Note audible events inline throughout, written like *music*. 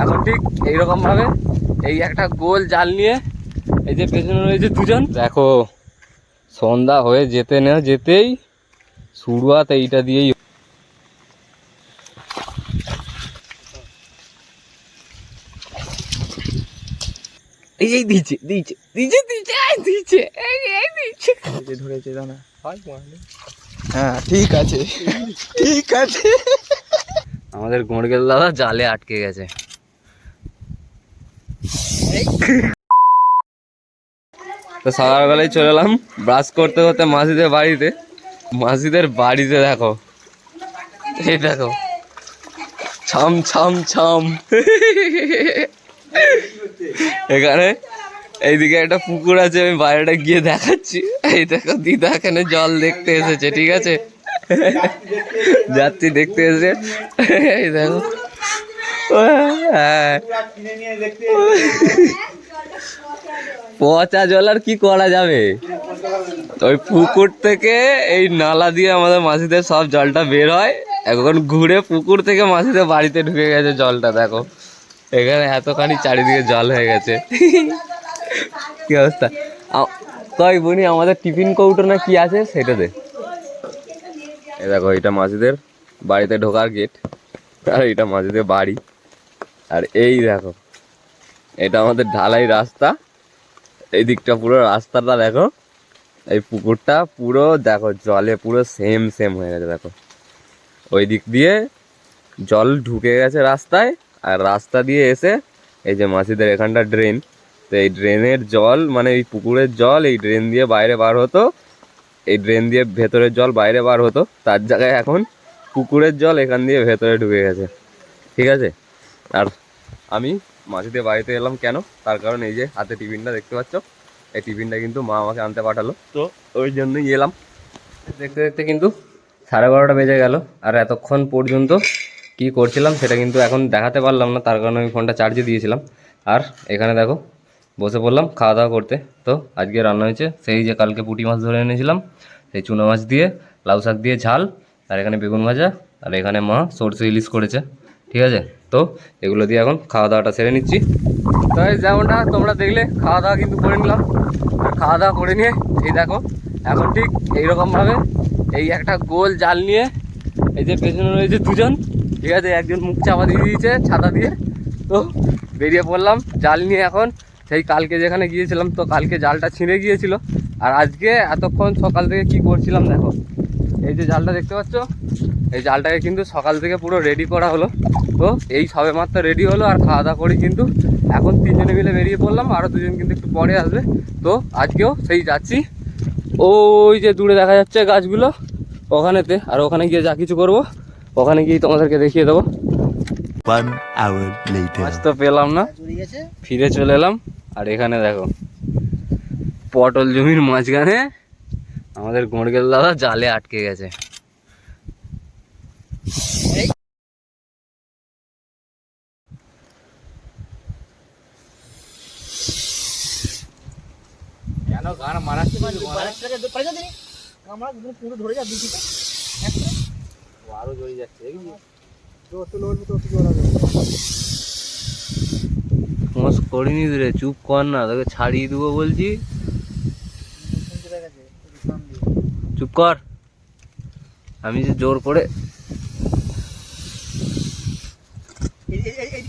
এখন ঠিক এইরকম ভাবে এই একটা গোল জাল নিয়ে এই যে পেছনে রয়েছে দুজন। দেখো সন্ধ্যা হয়ে যেতে না যেতেই শুরুয়াত এইটা দিয়েই এই এই দিচ্ছে দিচ্ছে দিচ্ছে দিচ্ছে এই দিচ্ছে এই এই দিচ্ছে ধরেছে দানা হ্যাঁ ঠিক আছে ঠিক আছে। আমাদের গোড়গেল দাদা জালে আটকে গেছে। তো সকালবেলায় চলে এলাম ব্রাশ করতে করতে মাসিদের বাড়িতে। মাসিদের বাড়িতে দেখো। এই দেখো। ছাম ছাম ছাম। এখানে এইদিকে একটা পুকুর আছে, আমি বাইরেটা গিয়ে দেখাচ্ছি। এই দেখো, দিদা এখানে জল দেখতে এসেছে, ঠিক আছে? যাচ্ছি দেখতে এসেছে। এই দেখো। পচা জল আর কি করা যাবে? ওই পুকুর থেকে এই নালা দিয়ে আমাদের মাসিদের সব জলটা বের হয়। এখন ঘুরে পুকুর থেকে মাসিদের বাড়িতে ঢুকে গেছে জলটা, দেখো। এখানে এতখানি চারিদিকে জল হয়ে গেছে। কি অবস্থা? তাই বনি, আমাদের টিফিন কৌটো না কি আছে সেটা দে। এই দেখো এটা মাসিদের বাড়িতে ঢোকার গেট আর এটা মাসিদের বাড়ি। আর এই দেখো, এটা আমাদের ঢালাই রাস্তা। এই দিকটা পুরো রাস্তাটা দেখো, এই পুকুরটা পুরো দেখো জলে পুরো সেম সেম হয়ে গেছে দেখো। ওই দিক দিয়ে জল ঢুকে গেছে রাস্তায়, আর রাস্তা দিয়ে এসে এই যে মাসিদের এখানটা ড্রেন তো এই ড্রেনের জল মানে এই পুকুরের জল, এই ড্রেন দিয়ে বাইরে বার হতো, এই ড্রেন দিয়ে ভেতরের জল বাইরে বার হতো, তার জায়গায় এখন পুকুরের জল এখান দিয়ে ভেতরে ঢুকে গেছে। ঠিক আছে? আর আমি মাসিদের বাড়িতে এলাম কেন? তার কারণ এই যে হাতে টিফিনটা দেখতে পাচ্ছ এই টিফিনটা কিন্তু মা আমাকে আনতে পাঠালো। তো? ওই জন্যই এলাম। দেখতে দেখতে কিন্তু সাড়ে বারোটা বেজে গেল আর এতক্ষণ পর্যন্ত কি করছিলাম সেটা কিন্তু এখন দেখাতে পারলাম না তার কারণে আমি ফোনটা চার্জে দিয়েছিলাম। আর এখানে দেখো বসে পড়লাম খাওয়া দাওয়া করতে। তো আজকে রান্না হয়েছে সেই যে কালকে পুঁটি মাছ ধরে এনেছিলাম সেই চুনো মাছ দিয়ে লাউ শাক দিয়ে ঝাল আর এখানে বেগুন ভাজা আর এখানে মা সরষে ইলিশ করেছে। ঠিক আছে? তো এগুলো দিয়ে এখন খাওয়া দাওয়াটা সেরে নিচ্ছি। তাই যেমনটা তোমরা দেখলে খাওয়া দাওয়া কিন্তু করে নিলাম। খাওয়া দাওয়া করে নিয়ে, এই দেখো, এখন ঠিক এইরকমভাবে এই একটা গোল জাল নিয়ে এই যে পেছনে রয়েছে দুজন, ঠিক আছে, একজন মুখ চাপা দিয়ে দিয়েছে, ছাতা দিয়ে। তো বেরিয়ে পড়লাম জাল নিয়ে এখন, সেই কালকে যেখানে গিয়েছিলাম, তো কালকে জালটা ছিঁড়ে গিয়েছিল। আর আজকে এতক্ষণ সকাল থেকে কি করছিলাম দেখো, এই যে জালটা দেখতে পাচ্ছ এই জালটাকে কিন্তু সকাল থেকে পুরো রেডি করা হলো। তো এই সবে মাত্র রেডি হলো আর খাওয়া দাওয়া করি কিন্তু এখন তিনজনে মিলে বেরিয়ে পড়লাম আরও দুজন কিন্তু একটু পরে আসবে। তো আজকেও সেই যাচ্ছি। ওই যে দূরে দেখা যাচ্ছে গাছগুলো ওখানেতে আর ওখানে গিয়ে যা কিছু করব ওখানে গিয়ে তোমাদেরকে দেখিয়ে দেবো। One hour later. মাছ তো পেলাম না। ফিরে চলে এলাম। আর এখানে দেখো পটল জমির মাঝখানে আমাদের গোড়গেল দাদা জালে আটকে গেছে। কেন গান আরও জড়িয়ে যাচ্ছে করিনি রে চুপ কর না তোকে ছাড়িয়ে দেবো বলছি। চুপ কর। আমি যে জোর করে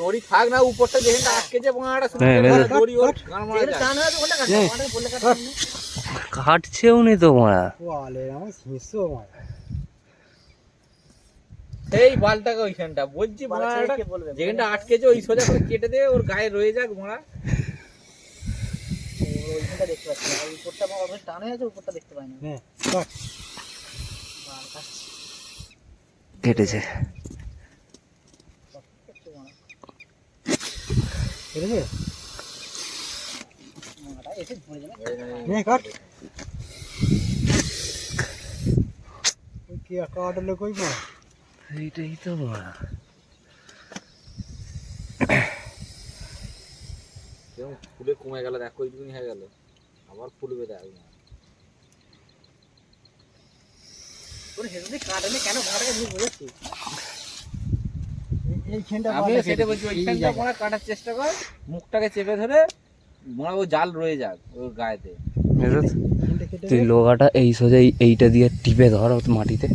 দড়ি থাক না উপরটা যেখানটা হ্যাঁ। দড়ি ওর মারা যায়। কাটছেও নি তো মারা এই বালটাকে ওইখানটা বলছি যেখানটা আটকেছে ওই সোজা করে কেটে দে ওর গায়ে রয়ে যাক বাঁড়া কেটেছে। কি একা আটলে কই মা? এইটাই তো ফুলে কমে গেল দেখ ওইটুকুনি হয়ে গেল। আবার ফুলবে দেখ হেসে কাটলে কেন? বলেছি এইখানটা আমি সেটা বলছি ওইখানটা মোড়া কাটার চেষ্টা কর মুখটাকে চেপে ধরে মোড়া ও জাল রয়ে যাক ওর গায়েতে। তুই লোহাটা এই সোজা এইটা দিয়ে টিপে ধর মাটিতে।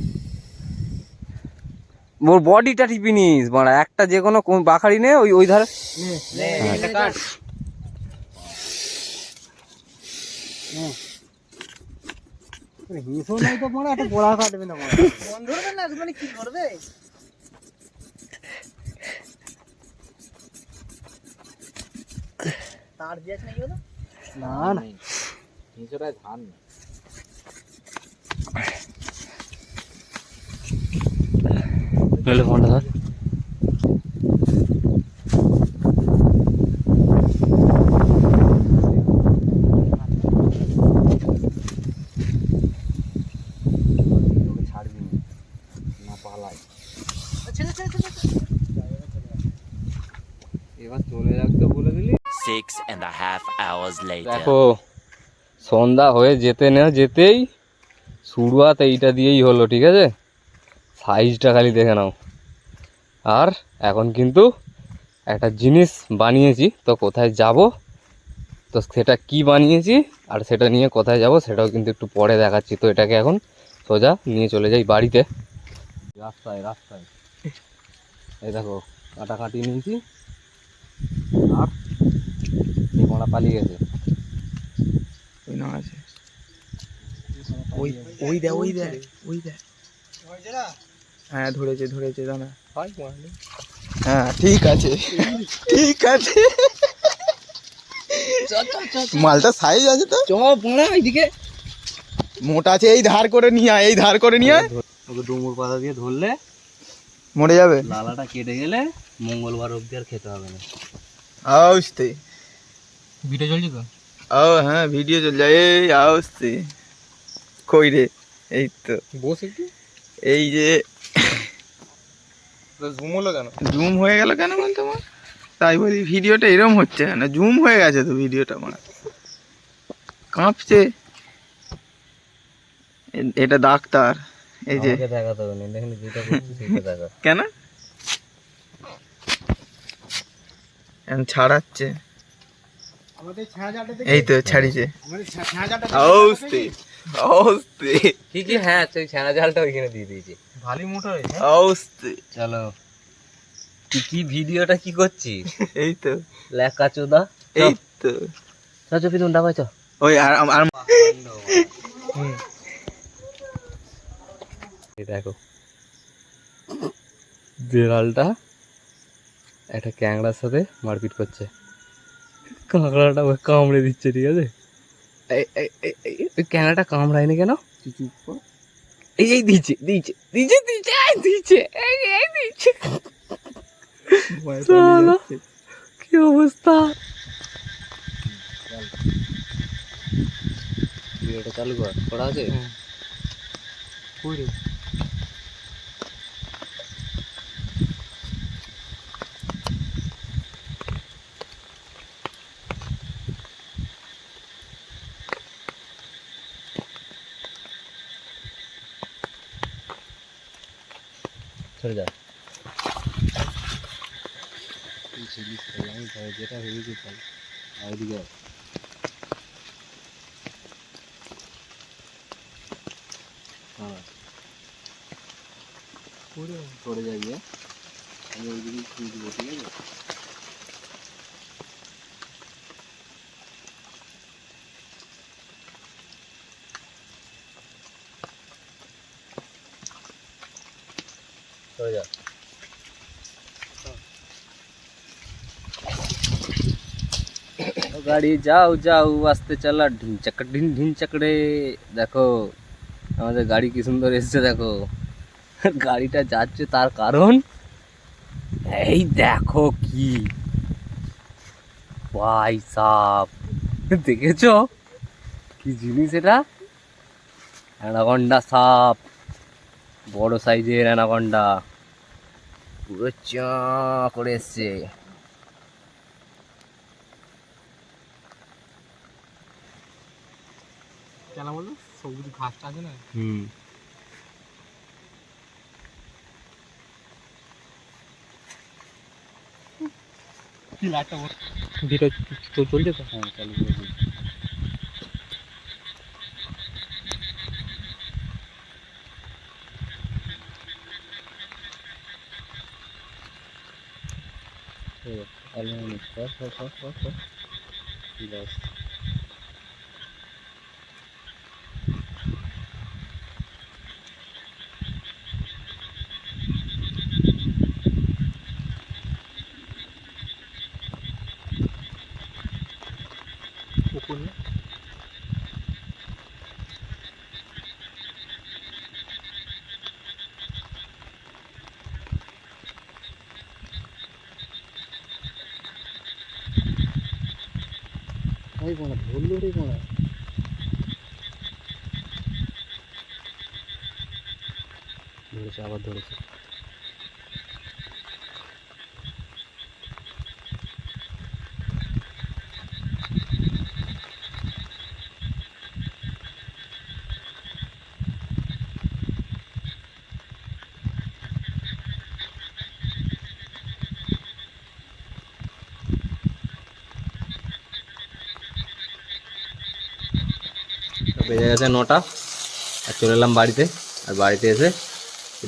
ওর বডিটা টিপি নিস বড়া। একটা যে কোনো বাখারি নে ওই ওই ধারে। নে, এটা কাট। হিংসো নাই তো একটা গোড়া কাটবে না মন ধরবে না? মানে কি করবে? তার দিয়েছ নাকি ওটা না না হিংসটায় ধান না নইলে ফোনটা ধর ছাড়বি না না পালাই ছেড়ে ছেড়ে ছেড়ে এবার চলে যাক তো বলে দিলি Six and a half hours later. দেখো, সন্ধ্যা হয়ে যেতে না যেতেই শুরুয়াত এইটা দিয়েই হলো, ঠিক আছে? সাইজটা খালি দেখে নাও। আর এখন কিন্তু একটা জিনিস বানিয়েছি, তো কোথায় যাব? তো সেটা কি বানিয়েছি আর সেটা নিয়ে কোথায় যাব সেটাও কিন্তু একটু পরে দেখাচ্ছি। তো এটাকে এখন সোজা নিয়ে চলে যাই বাড়িতে। রাস্তায় রাস্তায়। এই দেখো, কাটাকাটি নিয়েছি। আর মোড়া পালিয়ে গেছে। ওই না আছে। ওই ওই দে ওই দে ওই দে হ্যাঁ ধরেছে ধরেছে দানা হ্যাঁ ঠিক আছে ঠিক আছে। মালটা সাইজ আছে তো। চ পোড়া এইদিকে। মোটা আছে এই ধার করে নিয়ে আয় এই ধার করে নিয়ে আয়। ওকে ডুমুর পাতা দিয়ে ধরলে মরে যাবে। লালাটা কেটে গেলে মঙ্গলবার অবধি আর খেতে হবে না। আসতে ভিডিও চলছে তো? ও হ্যাঁ ভিডিও চল যায় এই আসতে কই রে? এই তো। বস একটু। এই যে জুম হলো কেন? জুম হয়ে গেল কেন বলতো মা? তাই বলি ভিডিওটা এরম হচ্ছে কেন জুম হয়ে গেছে তো ভিডিওটা মা। কাঁপছে। এটা ডাক্তার। এই যে। না কেন? ছাড়াচ্ছে। এই তো ছাড়িছে অবস্থে অবস্থে কি কি? হ্যাঁ সেই ছানা জালটা ওইখানে দিয়ে দিয়েছি। ভালি মোটা হয়েছে। অবস্থে চলো। তুই কি ভিডিওটা কি করছিস? *laughs* এই তো। লেখা চোদা। এই তো। চল চল পিছন ডাবাই চ। ওই আর আর দেখো। বিড়ালটা একটা ক্যাংড়ার সাথে মারপিট করছে। কাঁকড়াটা ওকে কামড়ে দিচ্ছে ঠিক আছে? এই- এই- এই- এই- ওই ক্যাংড়াটা কামড়ায়নি কেন? এই এই দিচ্ছে দিচ্ছে দিচ্ছে দিচ্ছে দিচ্ছে এই এই দিচ্ছে। কি অবস্থা? ভিডিওটা চালু কর করা আছে? সরে যা। যেটা ভেবেছি তাই। ওইদিকে। হ্যাঁ। যাবি? আমি ওইদিকে খুঁজে ঠিক আছে? সরে যা ও গাড়ি যাও যাও আস্তে চালা ঢিন চাক ঢিন ঢিন চাকড়ে দেখো আমাদের গাড়ি কি সুন্দর এসছে দেখো গাড়িটা যাচ্ছে তার কারণ এই দেখো কি ভাই সাপ দেখেছ কি জিনিস এটা অ্যানাকন্ডা সাপ বড় সাইজের অ্যানাকন্ডা। পুরো চা করে এসছে। কেন বলো সবুজ ঘাসটা আছে না? হুম। কি লাইটটা ভিডিও চলছে তো? হ্যাঁ চালু Evet. Alanı var. Var var var. var. Biraz ওই কোনা ধরলো রে ধরেছে আবার ধরেছে। বেজে গেছে নটা, আর চলে এলাম বাড়িতে, আর বাড়িতে এসে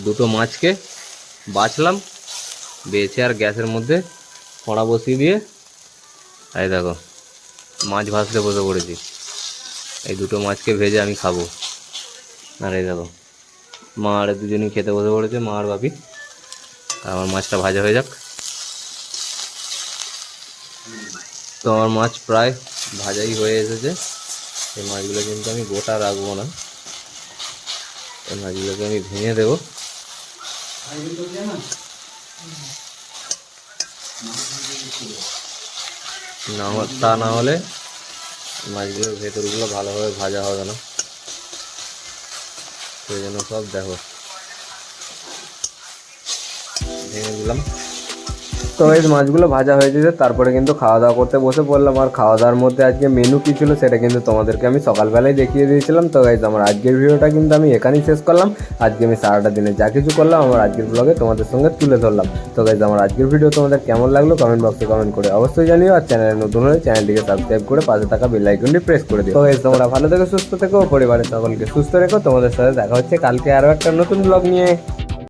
দুটো মাছকে বাছলাম, বেছে আর গ্যাসের মধ্যে কড়া বসিয়ে দিয়ে, এই দেখো, মাছ ভাজতে বসে পড়েছি। এই দুটো মাছকে ভেজে আমি খাব। আর এই দেখো, মা আর দুজনই খেতে বসে পড়েছে, মা আর বাপি। আমার মাছটা ভাজা হয়ে যাক। তো আমার মাছ প্রায় ভাজাই হয়ে এসেছে। এই মাছগুলো কিন্তু আমি গোটা রাখব না। এই মাছগুলোকে আমি ভেঙে দেবো। তা না হলে মাছগুলোর ভেতরগুলো ভালোভাবে ভাজা হবে না। সেই জন্য সব দেখো। ভেঙে দিলাম। তো এই মাছগুলো ভাজা হয়ে যেতে তারপরে কিন্তু খাওয়া দাওয়া করতে বসে পড়লাম। আর খাওয়া দাওয়ার মধ্যে আজকে মেনু কী ছিল সেটা কিন্তু তোমাদেরকে আমি সকালবেলায় দেখিয়ে দিয়েছিলাম। তো গাইজ আমার আজকের ভিডিওটা কিন্তু আমি এখানেই শেষ করলাম। আজকে আমি সারাটা দিনে যা কিছু করলাম, আমার আজকের ব্লগে তোমাদের সঙ্গে তুলে ধরলাম। তো গাইজ আমার আজকের ভিডিও তোমাদের কেমন লাগল কমেন্ট বক্সে কমেন্ট করে অবশ্যই জানিও। আর চ্যানেলে নতুন হলে চ্যানেলটিকে সাবস্ক্রাইব করে পাশে থাকা বেল আইকনটি প্রেস করে দিও। তো গাইজ তোমরা ভালো থেকো, সুস্থ থেকো, পরিবারের সকলকে সুস্থ রেখো। তোমাদের সাথে দেখা হচ্ছে কালকে আরও একটা নতুন ব্লগ নিয়ে।